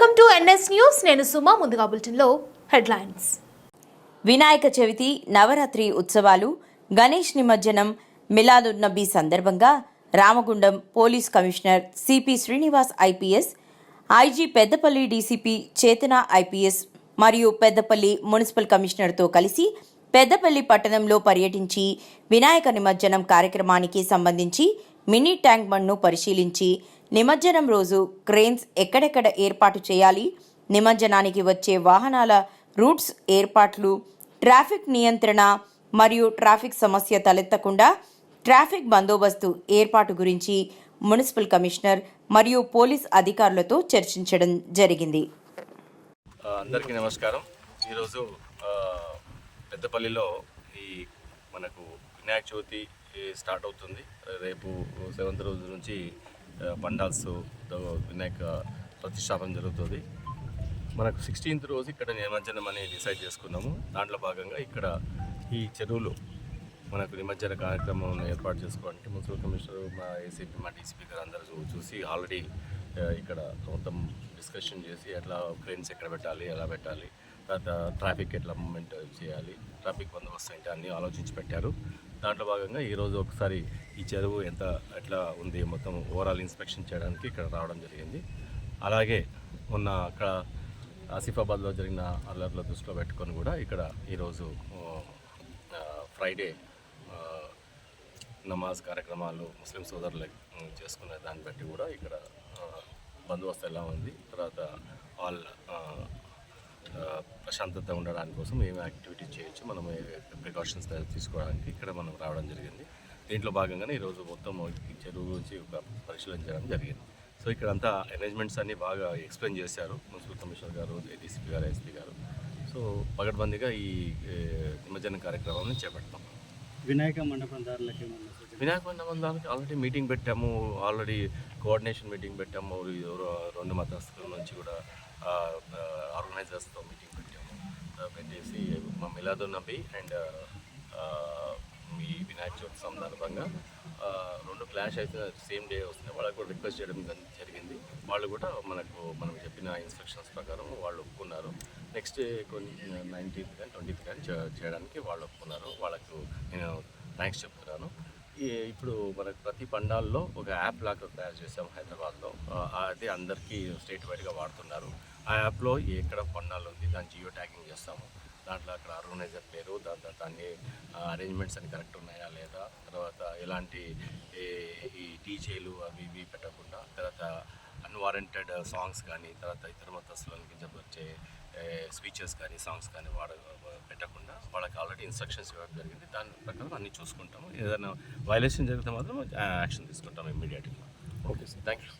Welcome to NS news. నేను సుమా ముందుగా బులెటిన్లో హెడ్లైన్స్. వినాయక చవితి నవరాత్రి ఉత్సవాలు గణేష్ నిమజ్జనం మిలాదున్నబీ సందర్భంగా Ramagundam police commissioner CP Srinivas IPS IG Peddapalli DCP Chetana IPS మరియు పెద్దపల్లి మున్సిపల్ కమిషనర్తో కలిసి పెద్దపల్లి పట్టణంలో పర్యటించి వినాయక నిమజ్జనం కార్యక్రమానికి సంబంధించి మినీ ట్యాంక్ బండ్ను పరిశీలించి నిమజ్జనం రోజు క్రేన్స్ ఎక్కడెక్కడ ఏర్పాటు చేయాలి? నిమజ్జనానికి వచ్చే వాహనాల రూట్స్ ఏర్పాట్లు ట్రాఫిక్ నియంత్రణ మరియు ట్రాఫిక్ సమస్య తలెత్తకుండా ట్రాఫిక్ బందోబస్తు ఏర్పాటు గురించి మున్సిపల్ కమిషనర్ మరియు పోలీస్ అధికారులతో చర్చించడం జరిగింది. అందరికీ నమస్కారం. ఈరోజు పెద్దపల్లిలో ఈ మనకు వినాయక చవితి స్టార్ట్ అవుతుంది. రేపు సెవెంత్ రోజు నుంచి పండాల్స్ వినాయక ప్రతిష్టాపన జరుగుతుంది. మనకు సిక్స్టీన్త్ రోజు ఇక్కడ నిమజ్జనం అని డిసైడ్ చేసుకున్నాము. దాంట్లో భాగంగా ఇక్కడ ఈ చెరువులు మనకు నిమజ్జన కార్యక్రమం ఏర్పాటు చేసుకోవడానికి మున్సిపల్ కమిషనర్ మా ఏసీపీ మా డీసీపీ గారు అందరూ చూసి ఆల్రెడీ ఇక్కడ మొత్తం డిస్కషన్ చేసి ఎట్లా క్రెయిన్స్ ఎక్కడ పెట్టాలి ఎలా పెట్టాలి తర్వాత ట్రాఫిక్ ఎట్లా మూమెంట్ చేయాలి ట్రాఫిక్ బందోబస్తు ఏంటి అన్నీ ఆలోచించి పెట్టారు. దాంట్లో భాగంగా ఈరోజు ఒకసారి ఈ చెరువు ఎంత ఎట్లా ఉంది మొత్తం ఓవరాల్ ఇన్స్పెక్షన్ చేయడానికి ఇక్కడ రావడం జరిగింది. అలాగే మొన్న అక్కడ ఆసిఫాబాద్లో జరిగిన అల్లర్ల దృష్టిలో పెట్టుకొని కూడా ఇక్కడ ఈరోజు ఫ్రైడే నమాజ్ కార్యక్రమాలు ముస్లిం సోదరులు చేసుకునే దాన్ని బట్టి కూడా ఇక్కడ బందోబస్తు ఎలా ఉంది తర్వాత వాళ్ళ ప్రశాంతత ఉండడానికి కోసం ఏమి యాక్టివిటీస్ చేయొచ్చు మనం ప్రికాషన్స్ తీసుకోవడానికి ఇక్కడ మనం రావడం జరిగింది. దీంట్లో భాగంగానే ఈరోజు మొత్తం చెరువు గురించి ఒక పరిశీలించడం జరిగింది. సో ఇక్కడ అంతా అరేంజ్మెంట్స్ అన్ని బాగా ఎక్స్ప్లెయిన్ చేశారు. మున్సిపల్ కమిషనర్ గారు డీసీపీ గారు ఎస్పీ గారు. సో పగడ్బందీగా ఈ ఏ, నిమజ్జన కార్యక్రమాన్ని చేపడతాం. వినాయక మండపం దారులకి వినాయక మండపానికి ఆల్రెడీ మీటింగ్ పెట్టాము. ఆల్రెడీ కోఆర్డినేషన్ మీటింగ్ పెట్టాము. రెండు మతస్థుల నుంచి కూడా ఆర్గనైజర్స్తో మీటింగ్ పెట్టాము. పెట్టేసి మా మిలాదు నబీ అండ్ మీ వినాయక చవితి సందర్భంగా రెండు క్లాష్ అయితే సేమ్ డే వస్తున్నాయి. వాళ్ళకి కూడా రిక్వెస్ట్ చేయడం జరిగింది. వాళ్ళు కూడా మనకు మనం చెప్పిన ఇన్స్ట్రక్షన్స్ ప్రకారం వాళ్ళు ఒప్పుకున్నారు. నెక్స్ట్ కొన్ని నైన్టీన్త్ కానీ ట్వంటీత్ కానీ చేయడానికి వాళ్ళు ఒప్పుకున్నారు. వాళ్ళకు నేను థ్యాంక్స్ చెప్తున్నాను. ఇప్పుడు మనకు ప్రతి పండాల్లో ఒక యాప్ లాగా తయారు చేసాం హైదరాబాద్లో. అది అందరికీ స్టేట్ వైడ్గా వాడుతున్నారు. ఆ యాప్లో ఎక్కడ పండాలు ఉంది దాని జియో ట్యాగింగ్ చేస్తాము. దాంట్లో అక్కడ ఆర్గనైజర్ పేరు దాని తర్వాత అన్ని అరేంజ్మెంట్స్ అని కరెక్ట్ ఉన్నాయా లేదా తర్వాత ఎలాంటి ఏ- ఈ డీజేలు అవి ఇవి పెట్టకుండా తర్వాత అన్వారెంటెడ్ సాంగ్స్ కానీ తర్వాత ఇతర మతస్థులకి కించపరిచే స్పీచెస్ కానీ సాంగ్స్ కానీ వాడ పెట్టకుండా వాళ్ళకి ఆల్రెడీ ఇన్స్ట్రక్షన్స్ ఇవ్వడం జరిగింది. దాని ప్రకారం అన్ని చూసుకుంటాము. ఏదైనా వైలేషన్ జరిగితే మాత్రం యాక్షన్ తీసుకుంటాము ఇమ్మీడియట్గా ఓకే సార్ థ్యాంక్ యూ